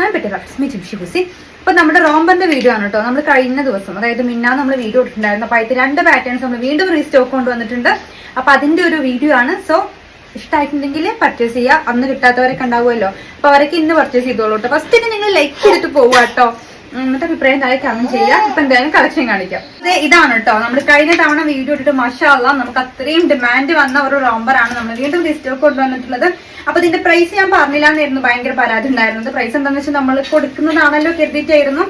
ഞാൻ പറ്റിയ ചിംഷി കുസി അപ്പൊ നമ്മുടെ റോംബന്റെ വീഡിയോ ആണ് കേട്ടോ. നമ്മൾ കഴിഞ്ഞ ദിവസം അതായത് മിന്നാ നമ്മൾ വീഡിയോ ഇട്ടിട്ടുണ്ടായിരുന്നു. അപ്പൊ രണ്ട് പാറ്റേൺസ് നമ്മൾ വീണ്ടും റീസ്റ്റോക്ക് കൊണ്ടുവന്നിട്ടുണ്ട്. അപ്പൊ അതിന്റെ ഒരു വീഡിയോ ആണ്. സോ ഇഷ്ടമായിട്ടുണ്ടെങ്കിൽ പർച്ചേസ് ചെയ്യുക അന്ന് കിട്ടാത്തവരൊക്കെ ഉണ്ടാവുമല്ലോ. അപ്പൊ അവരൊക്കെ ഇന്ന് പർച്ചേസ് ചെയ്തോളൂ കേട്ടോ. ഫസ്റ്റ് നിങ്ങൾ ലൈക്ക് ചെയ്തിട്ട് പോവുക കേട്ടോ. എന്നിട്ട് അഭിപ്രായം താഴെ കമന്റ് ചെയ്യാം ഇപ്പൊ എന്തായാലും കളക്ഷൻ കാണിക്കാം. അതെ ഇതാണ് കേട്ടോ നമ്മൾ കഴിഞ്ഞ തവണ വീഡിയോ ഇട്ടിട്ട് മഷാല്ല നമുക്ക് അത്രയും ഡിമാൻഡ് വന്ന ഒരു റോംബറാണ് നമ്മൾ വീണ്ടും റീസ്റ്റോക്ക് കൊണ്ടുവന്നിട്ടുള്ളത്. അപ്പൊ ഇതിന്റെ പ്രൈസ് ഞാൻ പറഞ്ഞില്ല എന്നായിരുന്നു ഭയങ്കര പരാതി ഉണ്ടായിരുന്നത്. പ്രൈസ് എന്താണെന്ന് വെച്ചാൽ നമ്മൾ കൊടുക്കുന്നതാണല്ലോ കരുതിയിട്ടായിരുന്നു.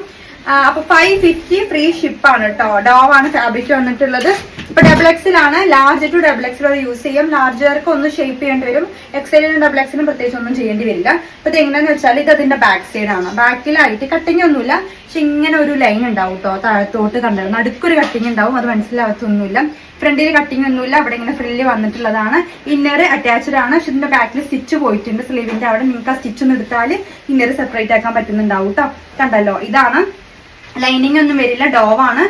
അപ്പൊ ഫൈവ് ഫിഫ്റ്റി ഫ്രീ ഷിപ്പാണ് കേട്ടോ ഡോവ് ആണ് ഫാബ്രിക് വന്നിട്ടുള്ളത്. ഇപ്പൊ ഡബിൾ എക്സിലാണ് ലാർജ് ടു ഡബിൾ എക്സിൽ യൂസ് ചെയ്യും. ലാർജർക്ക് ഒന്ന് ഷേപ്പ് ചെയ്യേണ്ടി വരും. എക്സലിനും ഡബിൾ എക്സിനും പ്രത്യേകിച്ച് ഒന്നും ചെയ്യേണ്ടി വരില്ല. അപ്പൊ ഇത് എങ്ങനെയാന്ന് വെച്ചാൽ ഇത് അതിന്റെ ബാക്ക് സൈഡ് ആണ്. ബാക്കിലായിട്ട് കട്ടിങ് ഒന്നുമില്ല. പക്ഷെ ഇങ്ങനെ ഒരു ലൈൻ ഉണ്ടാവും കേട്ടോ താഴത്തോട്ട് കണ്ടത്. നടുക്കൊരു കട്ടിങ് ഉണ്ടാവും. അത് മനസ്സിലാകത്തൊന്നുമില്ല. ഫ്രണ്ടിൽ കട്ടിങ് ഒന്നുമില്ല. അവിടെ ഇങ്ങനെ ഫ്രില്ല് വന്നിട്ടുള്ളതാണ്. ഇന്നർ അറ്റാച്ച്ഡ് ആണ്. പക്ഷെ ഇതിന്റെ ബാക്കിൽ സ്റ്റിച്ച് പോയിട്ടുണ്ട്. സ്ലീവിന്റെ അവിടെ നിങ്ങൾക്ക് ആ സ്റ്റിച്ച് ഒന്ന് എടുത്താൽ ഇന്നർ സെപ്പറേറ്റ് ആക്കാൻ പറ്റുന്നുണ്ടാവും കേട്ടോ കണ്ടല്ലോ? ഇതാണ്. ലൈനിങ് ഒന്നും വരില്ല. ഡോവാണ്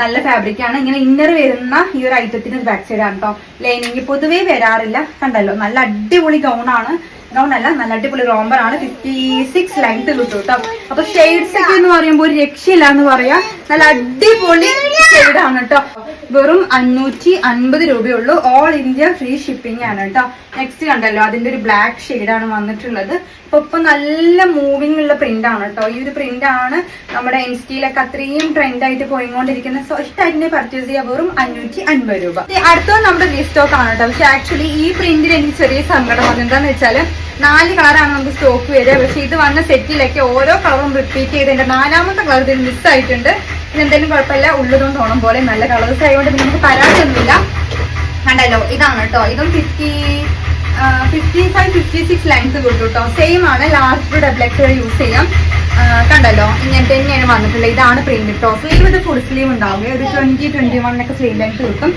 നല്ല ഫാബ്രിക് ആണ്. ഇങ്ങനെ ഇന്നർ വരുന്ന ഈ ഒരു ഐറ്റത്തിന് ബാക്ക് സൈഡ് ആണ് കേട്ടോ ലൈനിങ് പൊതുവേ വരാറില്ല. കണ്ടല്ലോ? നല്ല അടിപൊളി ഗൗൺ ആണ്. ഗൗൺ അല്ല നല്ല അടിപൊളി റോംബർ ആണ്. ഫിഫ്റ്റി സിക്സ് ലെങ്ത് കിട്ടും കേട്ടോ അപ്പൊ ഷെയ്ഡ്സ് ഒക്കെ എന്ന് പറയുമ്പോൾ ഒരു രക്ഷയില്ല എന്ന് പറയാ. നല്ല അടിപൊളി ആണ് കേട്ടോ വെറും അഞ്ഞൂറ്റി അൻപത് രൂപയുള്ളൂ. ഓൾ ഇന്ത്യ ഫ്രീ ഷിപ്പിംഗ് ആണ് കേട്ടോ. നെക്സ്റ്റ് കണ്ടല്ലോ അതിന്റെ ഒരു ബ്ലാക്ക് ഷെയ്ഡാണ് വന്നിട്ടുള്ളത്. ഇപ്പൊ ഇപ്പൊ നല്ല മൂവിംഗ് ഉള്ള പ്രിന്റ് ആണ് കേട്ടോ. ഈ ഒരു പ്രിന്റ് ആണ് നമ്മുടെ ഇൻസ്റ്റയിലൊക്കെ അത്രയും ട്രെൻഡ് ആയിട്ട് പോയിക്കൊണ്ടിരിക്കുന്ന സോ ഇഷ്ടമായിട്ട് പർച്ചേസ് ചെയ്യാൻ വെറും അഞ്ഞൂറ്റി അൻപത് രൂപ. അടുത്തത് നമ്മുടെ റീസ്റ്റോക്ക് ആണ് കേട്ടോ. പക്ഷെ ആക്ച്വലി ഈ പ്രിന്റിൽ എനിക്ക് ചെറിയ സങ്കടം വന്നെന്താന്ന് വെച്ചാൽ നാല് കളറാണ് നമുക്ക് സ്റ്റോക്ക് വരിക. പക്ഷെ ഇത് വന്ന സെറ്റിലൊക്കെ ഓരോ കളറും റിപ്പീറ്റ് ചെയ്തിട്ടുണ്ട്. നാലാമത്തെ കളർ ഇതിൽ മിസ് ആയിട്ടുണ്ട്. ഇതെന്തായാലും കുഴപ്പമില്ല. ഉള്ളതും തോണം പോലെ നല്ല കളേഴ്സ് ആയതുകൊണ്ട് നമുക്ക് പരാതിയൊന്നുമില്ല. കണ്ടല്ലോ ഇതാണ് കേട്ടോ ഇതും fifty fifty five fifty six length കിട്ടും കേട്ടോ സെയിം ആണ്. ലാസ്റ്റ് ഡബിൾ എക്സ് യൂസ് ചെയ്യാം. കണ്ടല്ലോ ഇങ്ങനത്തെ തന്നെയാണ് വന്നിട്ടുള്ളത്. ഇതാണ് പ്രിന്റ് കേട്ടോ സ്ലീവ് ഇത് ഫുൾ സ്ലീവ് ഉണ്ടാവും ഒരു ട്വന്റി ട്വന്റി വൺ ഒക്കെ സ്ലീവ് ലെങ്ത് കിട്ടും.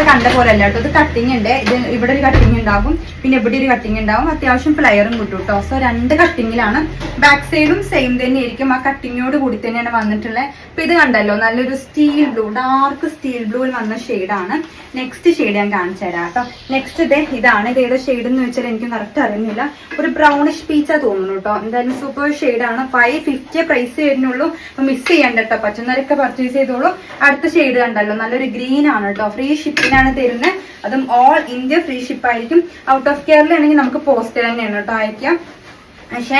നേരത്തെ കണ്ട പോലെ അല്ല കേട്ടോ. ഇത് കട്ടിങ് ഉണ്ട്. ഇത് ഇവിടെ ഒരു കട്ടിങ് ഉണ്ടാകും. പിന്നെ ഇവിടെ ഒരു കട്ടിങ് ഉണ്ടാകും. അത്യാവശ്യം പ്ലെയറും കിട്ടും കേട്ടോ. സോ രണ്ട് കട്ടിങ്ങിലാണ് ബാക്ക് സൈഡും സെയിം തന്നെയായിരിക്കും. ആ കട്ടിങ്ങോട് കൂടി തന്നെയാണ് വന്നിട്ടുള്ളത്. അപ്പൊ ഇത് കണ്ടല്ലോ നല്ലൊരു സ്റ്റീൽ ബ്ലൂ ഡാർക്ക് സ്റ്റീൽ ബ്ലൂവിൽ വന്ന ഷെയ്ഡാണ് നെക്സ്റ്റ് ഷെയ്ഡ് ഞാൻ കാണിച്ചു തരാം കേട്ടോ. നെക്സ്റ്റ് ഇത് ഇതാണ്. ഇത് ഏത് ഷെയ്ഡ് എന്ന് വെച്ചാൽ എനിക്ക് കറക്റ്റ് അറിയുന്നില്ല. ഒരു ബ്രൗണിഷ് പീച്ചാ തോന്നുന്നു കേട്ടോ. എന്തായാലും സൂപ്പർ ഷെയ്ഡാണ് ഫൈവ് ഫിഫ്റ്റി പ്രൈസ് വരുന്നുള്ളൂ. അപ്പൊ മിസ് ചെയ്യണ്ട കേട്ടോ. പറ്റുന്നവരൊക്കെ പർച്ചേസ് ചെയ്തോളൂ. അടുത്ത ഷെയ്ഡ് കണ്ടല്ലോ. നല്ലൊരു ഗ്രീൻ ആണ് കേട്ടോ. ഫ്രീ ഷിപ്പിനാണ് തരുന്നത്. അതും ഓൾ ഇന്ത്യ ഫ്രീ ഷിപ്പ് ആയിരിക്കും. ഔട്ട് ഓഫ് കേരളയാണെങ്കിൽ നമുക്ക് പോസ്റ്റ് തന്നെയാണ് കേട്ടോ അയക്കാം പക്ഷെ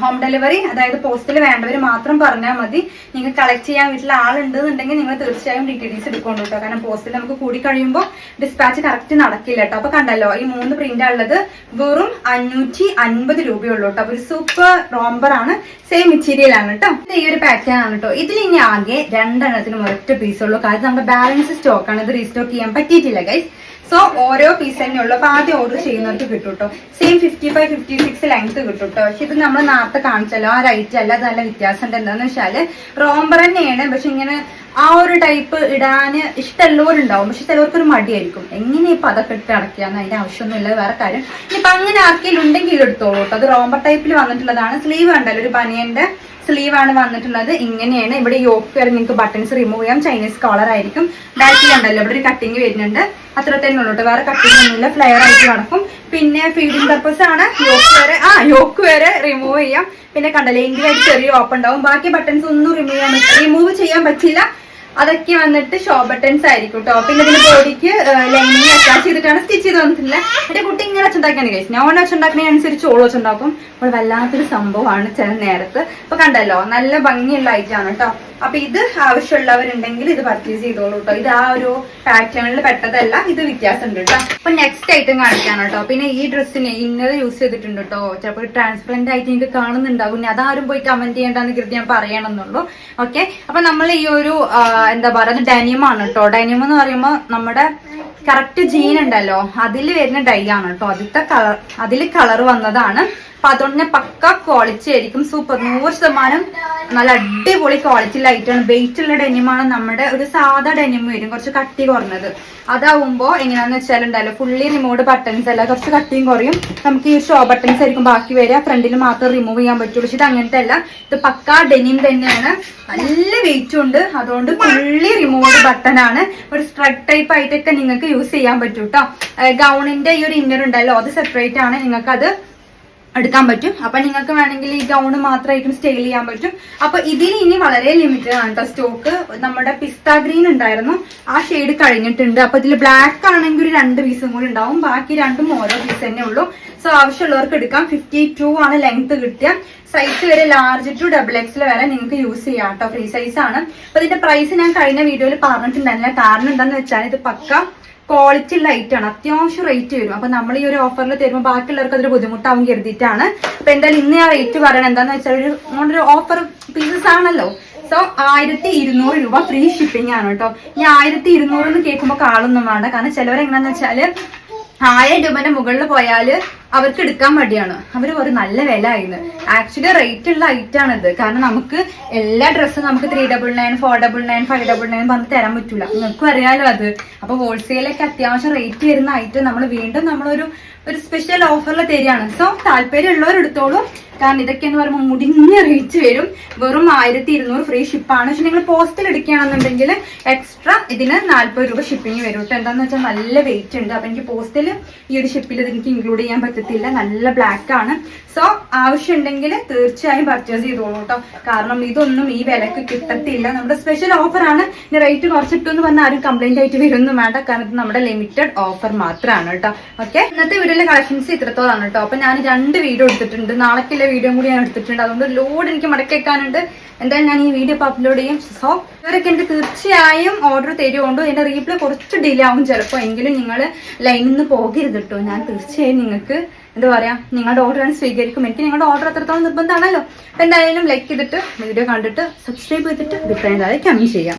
ഹോം ഡെലിവറി അതായത് പോസ്റ്റിൽ വേണ്ടവർ മാത്രം പറഞ്ഞാൽ മതി. നിങ്ങൾ കളക്ട് ചെയ്യാൻ വീട്ടിൽ ആളുണ്ടെന്നുണ്ടെങ്കിൽ നിങ്ങൾ തീർച്ചയായും ഡീറ്റെയിൽസ് എടുക്കൊണ്ട് കേട്ടോ കാരണം പോസ്റ്റിൽ നമുക്ക് കൂടി കഴിയുമ്പോൾ ഡിസ്പാച്ച് കറക്റ്റ് നടക്കില്ല കേട്ടോ അപ്പൊ കണ്ടല്ലോ ഈ മൂന്ന് പ്രിന്റ് ഉള്ളത് വെറും അഞ്ഞൂറ്റി അൻപത് രൂപയുള്ളൂ കേട്ടോ ഒരു സൂപ്പർ റോംബർ ആണ്. സെയിം മെറ്റീരിയൽ ആണ് കേട്ടോ ഇത് ഈ ഒരു പാറ്റേൺ ആണ് കേട്ടോ ഇതിൽ ഇനി ആകെ രണ്ടെണ്ണത്തിനും ഒരൊറ്റ പീസുള്ളൂ കാരണം നമ്മുടെ ബാലൻസ് സ്റ്റോക്ക് ആണ്. ഇത് റീസ്റ്റോക്ക് ചെയ്യാൻ പറ്റിയിട്ടില്ല ഗൈസ് സോ ഓരോ പീസ് തന്നെ ഉള്ളു. അപ്പൊ ആദ്യം ഓർഡർ ചെയ്യുന്നവർക്ക് കിട്ടും കേട്ടോ same fifty five fifty six length കിട്ടും കേട്ടോ പക്ഷെ ഇത് നമ്മൾ നേരത്തെ കാണിച്ചല്ലോ. ആ റൈറ്റ് അല്ല അത് നല്ല വ്യത്യാസം ഉണ്ട്. എന്താന്ന് വെച്ചാൽ റോംബർ തന്നെയാണ്. പക്ഷെ ഇങ്ങനെ ആ ഒരു ടൈപ്പ് ഇടാന് ഇഷ്ടമുള്ളവരുണ്ടാവും. പക്ഷെ ചിലവർക്ക് ഒരു മടിയായിരിക്കും. എങ്ങനെ ഇപ്പൊ അതൊക്കെ ഇട്ട് അടക്കിയാന്ന് അതിന്റെ ആവശ്യമൊന്നുമില്ല. വേറെ കാര്യം. ഇനിയിപ്പൊ അങ്ങനെ ആർക്കെങ്കിലും ഉണ്ടെങ്കിൽ കേട്ടോ. അത് റോംബർ ടൈപ്പിൽ വന്നിട്ടുള്ളതാണ്. സ്ലീവ് കണ്ടല്ലോ ഒരു ബനിയന്റെ സ്ലീവ് ആണ് വന്നിട്ടുള്ളത്. ഇങ്ങനെയാണ്. ഇവിടെ യോക്ക് വരെ നിങ്ങൾക്ക് ബട്ടൺസ് റിമൂവ് ചെയ്യാം. ചൈനീസ് കോളർ ആയിരിക്കും. ബാക്കിൽ ഉണ്ടല്ലോ ഇവിടെ ഒരു കട്ടിങ് വരുന്നുണ്ട്. അത്ര തന്നെ ഉള്ളൂ വേറെ കട്ടിങ് ഒന്നുമില്ല. ഫ്ലെയർ ആയിട്ട് നടക്കും. പിന്നെ ഫീഡിംഗ് പർപ്പസ് ആണ്. യോക്ക് വരെ ആ യോക്ക് വരെ റിമൂവ് ചെയ്യാം. പിന്നെ കണ്ടല്ലേ എങ്കിലായിട്ട് ചെറിയ ഓപ്പൺ ഉണ്ടാവും. ബാക്കി ബട്ടൺസ് ഒന്നും റിമൂവ് ചെയ്യാൻ റിമൂവ് ചെയ്യാൻ പറ്റില്ല. അതൊക്കെ വന്നിട്ട് ഷോ ബട്ടൺസ് ആയിരിക്കും കേട്ടോ പിന്നെ ഇതിന് ബോഡിക്ക് ലൈനിങ് അറ്റാച്ച് ചെയ്തിട്ടാണ് സ്റ്റിച്ച് ചെയ്ത് തന്നിട്ടില്ല എന്റെ കുട്ടി ഇങ്ങനെ വെച്ചുണ്ടാക്കിയാണ് കഴിച്ചു ഞാൻ വെച്ചുണ്ടാക്കുന്ന അനുസരിച്ച് ഓൾ വെച്ചുണ്ടാക്കും. അപ്പോൾ വല്ലാത്തൊരു സംഭവമാണ് ചില നേരത്ത്. അപ്പൊ കണ്ടല്ലോ നല്ല ഭംഗിയുള്ള ഐറ്റം ആണ് കേട്ടോ അപ്പൊ ഇത് ആവശ്യമുള്ളവരുണ്ടെങ്കിൽ ഇത് പർച്ചേസ് ചെയ്തോളൂ കേട്ടോ ഇത് ആ ഒരു പാറ്റേണിൽ പെട്ടതല്ല ഇത് വ്യത്യാസം ഉണ്ട് കേട്ടോ അപ്പൊ നെക്സ്റ്റ് ഐറ്റം കാണിക്കാണ് കേട്ടോ പിന്നെ ഈ ഡ്രസ്സിന് ഇന്നത് യൂസ് ചെയ്തിട്ടുണ്ട് കേട്ടോ ചിലപ്പോൾ ട്രാൻസ്പെറന്റ് ആയിട്ട് എനിക്ക് കാണുന്നുണ്ടാവും. അതാരും പോയി കമന്റ് ചെയ്യേണ്ടെന്ന് കരുതി ഞാൻ പറയണമെന്നുള്ളൂ. ഓക്കെ അപ്പൊ നമ്മൾ ഈ ഒരു എന്താ പറയുക ഡെനിയം ആണ് കേട്ടോ ഡെനിയം എന്ന് പറയുമ്പോൾ നമ്മുടെ കറക്റ്റ് ജീൻ ഉണ്ടല്ലോ. അതിൽ വരുന്ന ഡൈ ആണ് കേട്ടോ അതിലത്തെ കളർ അതിൽ കളർ വന്നതാണ് അപ്പൊ അതുകൊണ്ട് തന്നെ പക്ക ക്വാളിറ്റി ആയിരിക്കും. സൂപ്പർ നൂറ് ശതമാനം നല്ല അടിപൊളി ക്വാളിറ്റി ലൈറ്റാണ് വെയിറ്റ് ഉള്ള ഡെനിമാണ് നമ്മുടെ ഒരു സാധാ ഡെനിം വരും കുറച്ച് കട്ടി കുറഞ്ഞത്. അതാവുമ്പോ എങ്ങനെയാന്ന് വെച്ചാൽ ഉണ്ടല്ലോ ഫുള്ളി റിമൂവ് ബട്ടൺസ് അല്ല കുറച്ച് കട്ടിയും കുറയും. നമുക്ക് ഈ ഷോ ബട്ടൺസ് ആയിരിക്കും ബാക്കി വരിക. ഫ്രണ്ടിൽ മാത്രം റിമൂവ് ചെയ്യാൻ പറ്റുള്ളൂ. പക്ഷെ ഇത് അങ്ങനത്തെ അല്ല ഇത് പക്കാ ഡെനിം തന്നെയാണ്. നല്ല വെയിറ്റ് ഉണ്ട്. അതുകൊണ്ട് ഫുള്ളി റിമൂവ് ബട്ടൺ ആണ്. ഒരു സ്ട്രഡ് ടൈപ്പ് ആയിട്ടൊക്കെ നിങ്ങൾക്ക് യൂസ് ചെയ്യാൻ പറ്റും കേട്ടോ ഗൗണിന്റെ ഈ ഒരു ഇന്നർ ഉണ്ടല്ലോ അത് സെപ്പറേറ്റ് ആണ്. നിങ്ങൾക്ക് അത് എടുക്കാൻ പറ്റും. അപ്പൊ നിങ്ങൾക്ക് വേണമെങ്കിൽ ഈ ഗൗണ് മാത്രമായിട്ടും സ്റ്റൈൽ ചെയ്യാൻ പറ്റും. അപ്പൊ ഇതിന് ഇനി വളരെ ലിമിറ്റഡ് ആണ് കേട്ടോ സ്റ്റോക്ക് നമ്മുടെ പിസ്ത ഗ്രീൻ ഉണ്ടായിരുന്നു. ആ ഷെയ്ഡ് കഴിഞ്ഞിട്ടുണ്ട്. അപ്പൊ ഇതിൽ ബ്ലാക്ക് ആണെങ്കിൽ ഒരു രണ്ട് പീസും കൂടി ഉണ്ടാവും. ബാക്കി രണ്ടും ഓരോ പീസ് തന്നെ ഉള്ളൂ. സോ ആവശ്യമുള്ളവർക്ക് എടുക്കാം. ഫിഫ്റ്റി ടു ആണ് ലെങ്ത് കിട്ടിയ. സൈസ് വരെ ലാർജ് ടു ഡബിൾ എക്സിൽ വരെ നിങ്ങൾക്ക് യൂസ് ചെയ്യാം കേട്ടോ ഫ്രീ സൈസ് ആണ്. അപ്പൊ ഇതിന്റെ പ്രൈസ് ഞാൻ കഴിഞ്ഞ വീഡിയോയിൽ പറഞ്ഞിട്ടുണ്ടായിരുന്നില്ല. കാരണം എന്താണെന്ന് വെച്ചാൽ ഇത് പക്ക ക്വാളിറ്റി ഐറ്റം ആണ്. അത്യാവശ്യം റേറ്റ് വരും. അപ്പൊ നമ്മൾ ഈ ഒരു ഓഫറിൽ തരുമ്പോൾ ബാക്കിയുള്ളവർക്ക് അതൊരു ബുദ്ധിമുട്ടാവും കരുതിയിട്ടാണ്. അപ്പൊ എന്തായാലും ഇന്ന് ആ റേറ്റ് പറയണം എന്താന്ന് വെച്ചാൽ ഒരു നമ്മളൊരു ഓഫർ പീസസ് ആണല്ലോ. സോ ആയിരത്തി ഇരുന്നൂറ് രൂപ ഫ്രീ ഷിപ്പിംഗ് ആണ് കേട്ടോ. ഈ ആയിരത്തി ഇരുന്നൂറ് എന്ന് കേൾക്കുമ്പോൾ കാളൊന്നും വേണ്ട. കാരണം ചിലവരെങ്ങനെയാണെന്ന് വെച്ചാൽ ആയിരം രൂപന്റെ മുകളിൽ പോയാൽ അവർക്ക് എടുക്കാൻ മടിയാണ്. അവർ ഒരു നല്ല വില ആയിരുന്നു ആക്ച്വലി റേറ്റ് ഉള്ള ഐറ്റം ആണ് ഇത് കാരണം നമുക്ക് എല്ലാ ഡ്രസ്സും നമുക്ക് three double nine four double nine five double nine പറഞ്ഞ് തരാൻ പറ്റൂല. നിങ്ങൾക്കും അറിയാലോ അത്. അപ്പൊ ഹോൾസെയിലൊക്കെ അത്യാവശ്യം റേറ്റ് വരുന്ന ഐറ്റം നമ്മൾ വീണ്ടും നമ്മളൊരു ഒരു സ്പെഷ്യൽ ഓഫറിൽ തരികയാണ്. സോ താല്പര്യമുള്ളവർ എടുത്തോളൂ. കാരണം ഇതൊക്കെ എന്ന് പറയുമ്പോൾ മുടിഞ്ഞ റേറ്റ് വരും. വെറും ആയിരത്തി ഇരുന്നൂറ് ഫ്രീ ഷിപ്പാണ് പക്ഷെ നിങ്ങൾ പോസ്റ്റിൽ എടുക്കുകയാണെന്നുണ്ടെങ്കിൽ എക്സ്ട്രാ ഇതിന് നാല്പത് രൂപ ഷിപ്പിംഗ് വരും. കേട്ടോ എന്താണെന്ന് വെച്ചാൽ നല്ല വെയിറ്റ് ഉണ്ട്. അപ്പൊ എനിക്ക് പോസ്റ്റിൽ ഈ ഒരു ഷിപ്പിൽ ഇത് എനിക്ക് ഇൻക്ലൂഡ് ചെയ്യാൻ പറ്റത്തില്ല നല്ല ബ്ലാക്ക് ആണ്. സോ ആവശ്യമുണ്ടെങ്കിൽ തീർച്ചയായും പർച്ചേസ് ചെയ്തോളൂ കേട്ടോ കാരണം ഇതൊന്നും ഈ വിലക്ക് കിട്ടത്തില്ല. നമ്മുടെ സ്പെഷ്യൽ ഓഫർ ആണ്. ഇനി റേറ്റ് കുറച്ചിട്ടു എന്ന് പറഞ്ഞാൽ ആരും കംപ്ലൈന്റ് ആയിട്ട് വരുമൊന്നും വേണ്ട. കാരണം നമ്മുടെ ലിമിറ്റഡ് ഓഫർ മാത്രമാണ് കേട്ടോ ഓക്കെ ഇന്നത്തെ വീഡിയോയിലെ കളക്ഷൻസ് ഇത്രത്തോളാണ് കേട്ടോ അപ്പൊ ഞാൻ രണ്ട് വീഡിയോ എടുത്തിട്ടുണ്ട്. നാളേക്കുള്ള വീഡിയോ കൂടി ഞാൻ എടുത്തിട്ടുണ്ട്. അതുകൊണ്ട് ലോഡ് എനിക്ക് മടക്കി വെക്കാനുണ്ട് എന്തായാലും ഞാൻ ഈ വീഡിയോ ഇപ്പോൾ അപ്ലോഡ് ചെയ്യും. സോ ഇവരൊക്കെ എനിക്ക് തീർച്ചയായും ഓർഡർ തരുമുണ്ട് എന്റെ റീപ്ലൈ കുറച്ച് ഡിലേ ആവും ചിലപ്പോൾ എങ്കിലും നിങ്ങൾ ലൈനിൽ നിന്ന് പോകരുത് കേട്ടോ ഞാൻ തീർച്ചയായും നിങ്ങൾക്ക് എന്താ പറയാ നിങ്ങളുടെ ഓർഡർ ഞാൻ സ്വീകരിക്കും. എനിക്ക് നിങ്ങളുടെ ഓർഡർ എത്രത്തോളം നിർബന്ധമാണല്ലോ. എന്തായാലും ലൈക്ക് ചെയ്തിട്ട് വീഡിയോ കണ്ടിട്ട് സബ്സ്ക്രൈബ് ചെയ്തിട്ട് താഴെ കമന്റ് ചെയ്യാം.